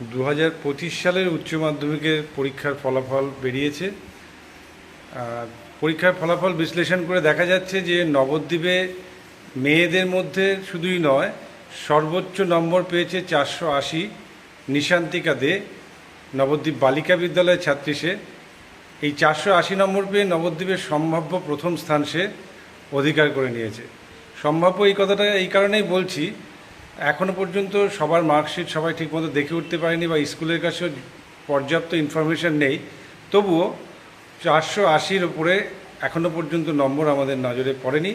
দু হাজার পঁচিশ সালের উচ্চ মাধ্যমিকের পরীক্ষার ফলাফল বেরিয়েছে। পরীক্ষার ফলাফল বিশ্লেষণ করে দেখা যাচ্ছে যে নবদ্বীপে মেয়েদের মধ্যে শুধুই নয়, সর্বোচ্চ নম্বর পেয়েছে চারশো আশি নিশান্তিকা দে, নবদ্বীপ বালিকা বিদ্যালয়ের ছাত্রী সে। এই চারশো আশি নম্বর পেয়ে নবদ্বীপের সম্ভাব্য প্রথম স্থান সে অধিকার করে নিয়েছে। সম্ভাব্য এই কথাটা এই কারণেই বলছি এখনও পর্যন্ত সবার মার্কশিট সবাই ঠিকমতো দেখে উঠতে পারেনি বা স্কুলের কাছেও পর্যাপ্ত ইনফরমেশন নেই। তবুও চারশো আশির উপরে এখনও পর্যন্ত নম্বর আমাদের নজরে পড়েনি।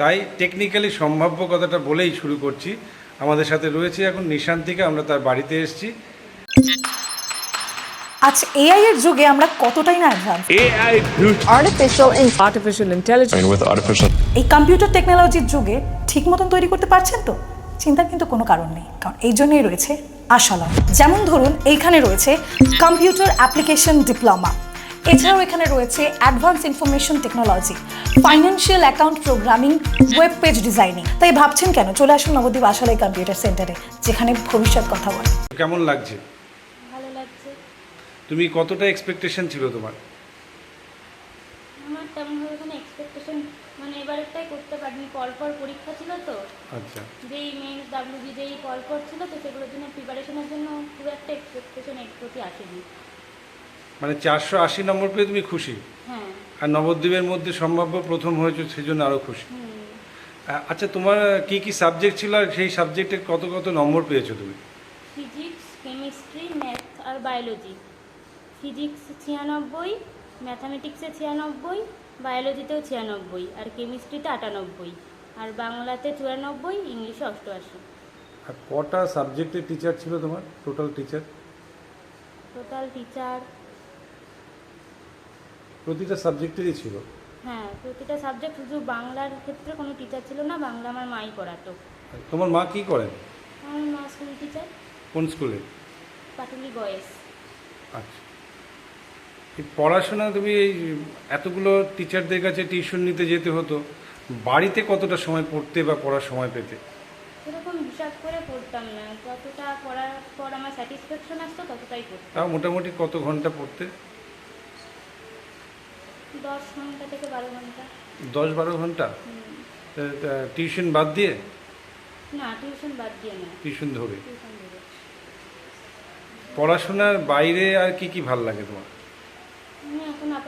তাই টেকনিক্যালি সম্ভাব্য কথাটা বলেই শুরু করছি। আমাদের সাথে রয়েছে এখন নিশান্তিকা আমরা তার বাড়িতে এসেছি। আচ্ছা এআই এর যুগে আমরা কতটাই না advance artificial intelligence I mean, with artificial এই কম্পিউটার টেকনোলজির যুগে ঠিক মতন তৈরি করতে পারছেন তো? চিন্তার কিন্তু কোনো কারণ নেই কারণ এই জন্যই রয়েছে আশালম যেমন ধরুন এইখানে রয়েছে কম্পিউটার অ্যাপ্লিকেশন ডিপ্লোমা এছাড়াও এখানে রয়েছে advance information technology financial account programming web page designing তাই ভাবছেন কেন? চলে আসুন নবদ্বীপ আশালয় কম্পিউটার সেন্টারে যেখানে ভবিষ্যৎ কথা বলে। কেমন লাগছে? ভালো লাগছে। তুমি কতটা এক্সপেকটেশন ছিল তোমার? আমার তেমনভাবে কোনো এক্সপেকটেশন এবারেরটাই করতে পারিনি পরপর পরীক্ষা ছিল তো। আচ্ছা। যেই মেন্স ডাব্লিউবি যেই পরপর ছিল তো সেগুলোর জন্য প্রিপারেশনের জন্য খুব একটা এক্সপেকটেশন এর প্রতি আসেনি। মানে চারশো আশি নম্বর পেয়ে তুমি খুশি? হ্যাঁ। আর নবদ্বীপের মধ্যে সম্ভাব্য প্রথম হয়েছে সেজন্য আরও খুশি? আচ্ছা তোমার কি কি সাবজেক্ট ছিল আর সেই সাবজেক্টে কত কত নম্বর পেয়েছ তুমি? ফিজিক্স কেমিস্ট্রি ম্যাথ আর বায়োলজি ফিজিক্স ছিয়ানব্বই ম্যাথামেটিক্সে ছিয়ানব্বই বায়োলজিতেও ছিয়ানব্বই আর কেমিস্ট্রিতে আটানব্বই আর বাংলাতে চুরানব্বই ইংলিশে অষ্টআশি। আর কটা সাবজেক্টের টিচার ছিল তোমার? টোটাল টিচার টোটাল টিচার প্রতিটা সাবজেক্টেরই ছিল? হ্যাঁ প্রতিটা সাবজেক্ট শুধু বাংলার ক্ষেত্রে কোনো টিচার ছিল না বাংলা আমার মাই পড়াতো। তোমার মা কি করেন? আমার মা স্কুল টিচার কোন স্কুলে পাটুলি বয়েস আচ্ছা। পড়াশোনা তুমি এই এতগুলো টিচারদের কাছে টিউশন নিতে যেতে হতো বাড়িতে কতটা সময় পড়তে বা পড়ার সময় পেতে? সেরকম হিসাব করে পড়তাম না পড়ার পর আমার স্যাটিসফ্যাকশন আসতো ততটাই পড়তাম। তাও মোটামুটি কত ঘণ্টা পড়তে? দশ ঘণ্টা থেকে বারো ঘণ্টা। দশ বারো ঘণ্টা? টিউশন বাদ দিয়ে? না টিউশন বাদ দিয়ে না। টিউশন ধরে। পড়াশোনার বাইরে আর কি কি ভালো লাগে তোমার?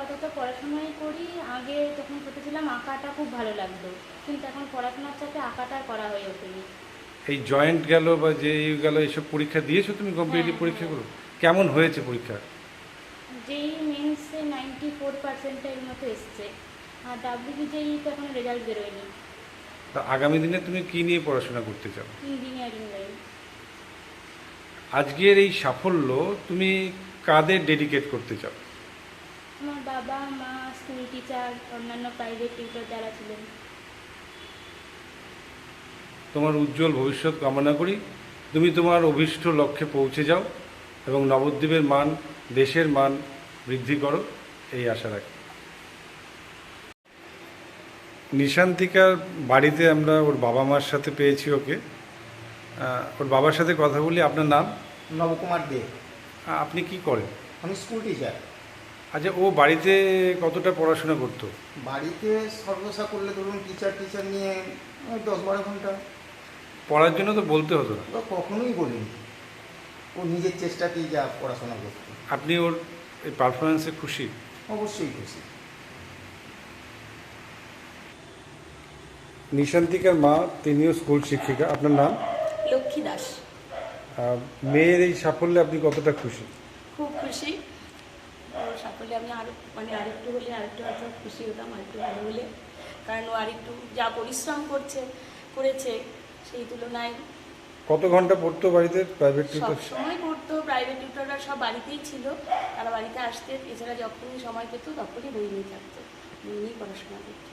আপাতত পড়াশোনাই করি। আগে যখন ছোটো ছিলাম আঁকাটা খুব ভালো লাগতো। কিন্তু এখন পড়াশোনার সাথে আঁকাটা করা হয়ে ওঠেনি। এই জয়েন্ট গেল বা যে গেল এইসব পরীক্ষা দিয়েছ তুমি কম্পিটিটিভ হ্যাঁ, পরীক্ষাগুলো? কেমন হয়েছে পরীক্ষা? যেই মেন্সে নাইনটি ফোর পার্সেন্টের মতো এসছে। আর ডাব্লিউবি যেই তো এখন রেজাল্ট বেরোয়নি। তা আগামী দিনে তুমি কি নিয়ে পড়াশোনা করতে চাও? ইঞ্জিনিয়ারিং লাইন আজকের এই সাফল্য তুমি কাদের ডেডিকেট করতে চাও? আমার বাবা মা স্কুল টিচার অন্যান্য প্রাইভেট টিউটর যারা ছিলেন। তোমার উজ্জ্বল ভবিষ্যৎ কামনা করি। তুমি তোমার অভীষ্ট লক্ষ্যে পৌঁছে যাও এবং নবদ্বীপের মান দেশের মান বৃদ্ধি করো এই আশা রাখি। নিশান্তিকার বাড়িতে আমরা ওর বাবা মার সাথে পেয়েছি ওকে। ওর বাবার সাথে কথা বলি। আপনার নাম? নবকুমার দে। আপনি কি করেন? আমি স্কুল টিচার আচ্ছা ও বাড়িতে কতটা পড়াশোনা করতো? বাড়িতে সর্বসা করলে ধরুন টিচার টিচার নিয়ে ওই দশ বারো ঘণ্টা। পড়ার জন্য তো বলতে হতো না। ও কখনোই বলিনি। ও নিজের চেষ্টাতেই যা পড়াশোনা করতো। আপনি ওর এই পারফরমেন্সে খুশি? অবশ্যই খুশি। নিশান্তিকার মা তিনিও স্কুল শিক্ষিকা। আপনার নাম? লক্ষ্মী দাস। মেয়ের এই সাফল্যে আপনি কতটা খুশি? খুব খুশি। ওর সাফল্যে আমি আরও মানে আরেকটু হলে আরেকটু হয়তো খুশি হতাম আরেকটু ভালো হলে। কারণ ও আরেকটু যা পরিশ্রম করছে করেছে সেই তুলনায় কত ঘণ্টা পড়তো বাড়িতে প্রাইভেট টিউটর সময় পড়তো প্রাইভেট টিউটররা সব বাড়িতেই ছিল। তারা বাড়িতে আসতে এছাড়া যখনই সময় পেত তখনই বই নিয়ে থাকতো। বই নিয়েই পড়াশোনা করতো।